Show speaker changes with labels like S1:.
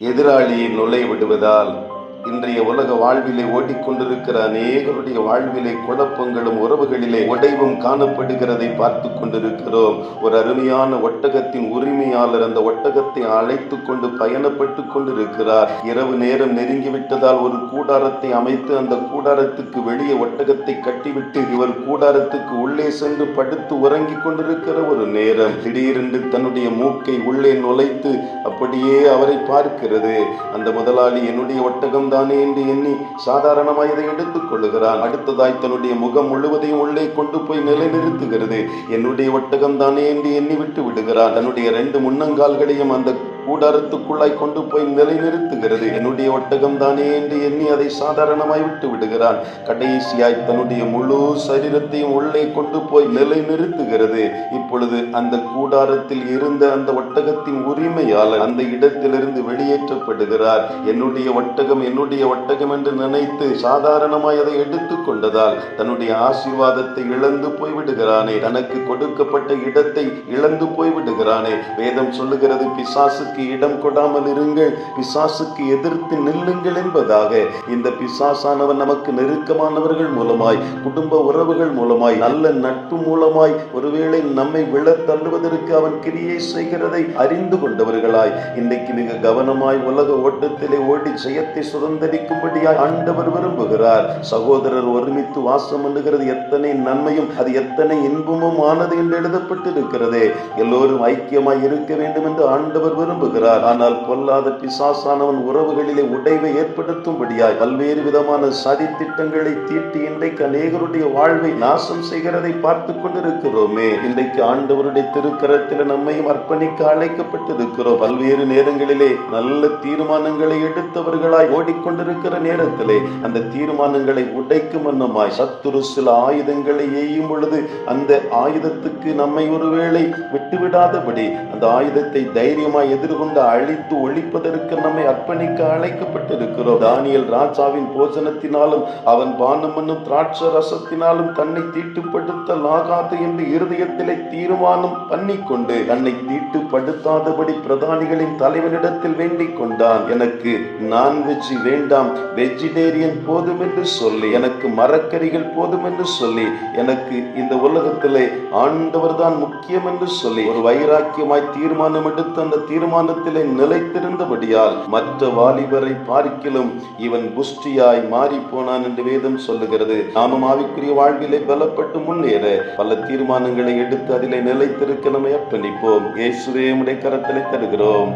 S1: எதிராளியை நுழை விடுவதால் இன்றைய உலக வாழ்விலே ஓடிக்கொண்டிருக்கிற அநேகருடைய வாழ்விலே குழப்பங்களும் உறவுகளிலே உடைவும் காணப்படுகிறதை பார்த்து கொண்டிருக்கிறோம். ஒரு அருமையான ஒட்டகத்தின் உரிமையாளர் அந்த ஒட்டகத்தை அழைத்து கொண்டு பயணப்பட்டு கொண்டிருக்கிறார். இரவு நேரம் நெருங்கிவிட்டதால் ஒரு கூடாரத்தை அமைத்து அந்த கூடாரத்துக்கு வெளியே ஒட்டகத்தை கட்டிவிட்டு இவர் கூடாரத்துக்கு உள்ளே சென்று படுத்து உறங்கிக் கொண்டிருக்கிற ஒரு நேரம். திடீரென்று தன்னுடைய மூக்கை உள்ளே நுழைத்து அப்படியே அவரை பார்க்கிறது. அந்த முதலாளி என்னுடைய ஒட்டகம் தானே என்று எண்ணி சாதாரணமாய் இதை எடுத்துக் கொள்ளுகிறான். அடுத்ததாய் தன்னுடைய முகம் முழுவதையும் உள்ளே கொண்டு போய் நிலைநிறுத்துகிறது. என்னுடைய ஒட்டகம் தானே என்று எண்ணி விட்டு விடுகிறான். தன்னுடைய ரெண்டு முன்னங்கால்களையும் அந்த கூடாரத்துக்குள்ளாய் கொண்டு போய் நிலைநிறுத்துகிறது. என்னுடைய ஒட்டகம் தானே என்று எண்ணி அதை சாதாரணமாய் விட்டு விடுகிறான். கடைசியாய் தன்னுடைய முழு சரீரத்தையும் உள்ளே கொண்டு போய் நிலைநிறுத்துகிறது. இப்பொழுது அந்த கூடாரத்தில் இருந்த அந்த ஒட்டகத்தின் உரிமையாளர் அந்த இடத்திலிருந்து வெளியேற்றப்படுகிறார். என்னுடைய ஒட்டகம் என்னுடைய ஒட்டகம் என்று நினைத்து சாதாரணமாய் அதை எடுத்துக் கொண்டதால் தன்னுடைய ஆசீர்வாதத்தை இழந்து போய்விடுகிறானே தனக்கு கொடுக்கப்பட்ட இடத்தை இழந்து போய்விடுகிறானே வேதம் சொல்லுகிறது பிசாசு பிசாசுக்கு இடம் கொடாமல் இருங்கள் பிசாசுக்கு எதிர்த்து நில்லுங்கள் என்பதாக இந்த பிசாசானவன் நமக்கு நெருக்கமானவர்கள் மூலமாய் குடும்ப உறவுகள் மூலமாய் நல்ல நட்பு மூலமாய் ஒருவேளை நம்மை விழ தள்ளுவதற்கு அவன் கிரியை செய்கிறதை அறிந்து கொண்டவர்களாய் இன்றைக்கு மிக கவனமாய் உலக ஓட்டத்திலே ஓடி ஜெயத்தை சுதந்திரிக்கும்படியாய் ஆண்டவர் விரும்புகிறார். சகோதரர் ஒருமித்து வாசம் பண்ணுகிறது எத்தனை நன்மையும் அது எத்தனை இன்பமும் ஆனது என்று எழுதப்பட்டிருக்கிறதே. எல்லோரும் ஐக்கியமாய் இருக்க வேண்டும் என்று ஆண்டவர் விரும்புகிறார். ஆனால் பொல்லாத பிசாசானவன் உறவுகளிலே உடைவை ஏற்படுத்தும்படியாய் பல்வேறு விதமான சதி திட்டங்களை தீட்டி இன்றைக்கு அநேகருடைய வாழ்வை நாசம் செய்கிறதை பார்த்து கொண்டிருக்கிறோமே. இன்றைக்கு ஆண்டவருடைய திருக்கரத்தில் நம்மையும் அர்ப்பணிக்க அழைக்கப்பட்டிருக்கிறோம். பல்வேறு நேரங்களிலே நல்ல தீர்மானங்களை எடுத்தவர்களாய் ஓடிக்கொண்டிருக்கிற நேரத்திலே அந்த தீர்மானங்களை உடைக்கும் வண்ணமாய் சத்துரு சில ஆயுதங்களை எய்யும் பொழுது அந்த ஆயுதத்துக்கு நம்மை ஒருவேளை விட்டுவிடாதபடி அந்த ஆயுதத்தை தைரியமாய் எதிர்கொண்டு அழித்து ஒழிப்பதற்கு நம்மை அர்ப்பணிக்க அழைக்கப்பட்டிருக்கிறோம். தானியல் ராஜாவின் போஜனத்தினாலும் அவன் பானமனும் திராட்ச ரசத்தினாலும் தன்னை தீட்டுப்படுத்தலாகாது என்று இருதயத்திலே தீர்மானம் பண்ணிக்கொண்டு தன்னை தீட்டுப்படுத்தாதபடி பிரதானிகளின் தலைவனிடத்தில் வேண்டிக் கொண்டான். எனக்கு நான்வெஜ் வேண்டாம் வெஜிடேரியன் போதும் என்று சொல்லி எனக்கு மரக்கறிகள் போதும் என்று சொல்லி எனக்கு இந்த உலகத்திலே ஆண்டவர் தான் முக்கியம் என்று சொல்லி ஒரு வைராக்கியமாய் தீர்மானம் எடுத்து அந்த தீர்மானம் ஞானத்திலே நிலைத்திருந்தபடியால் மற்ற வாலிபரை பார்க்கிலும் இவன் புஷ்டியாய் மாறி போனான் என்று வேதம் சொல்லுகிறது. நாமும் ஆவிக்குரிய வாழ்விலே பலப்பட்டு முன்னேற பல தீர்மானங்களை எடுத்து அதிலே நிலைத்திருக்க நம்மை அர்ப்பணிப்போம். இயேசுவே உடைய கரத்திலே தருகிறோம்.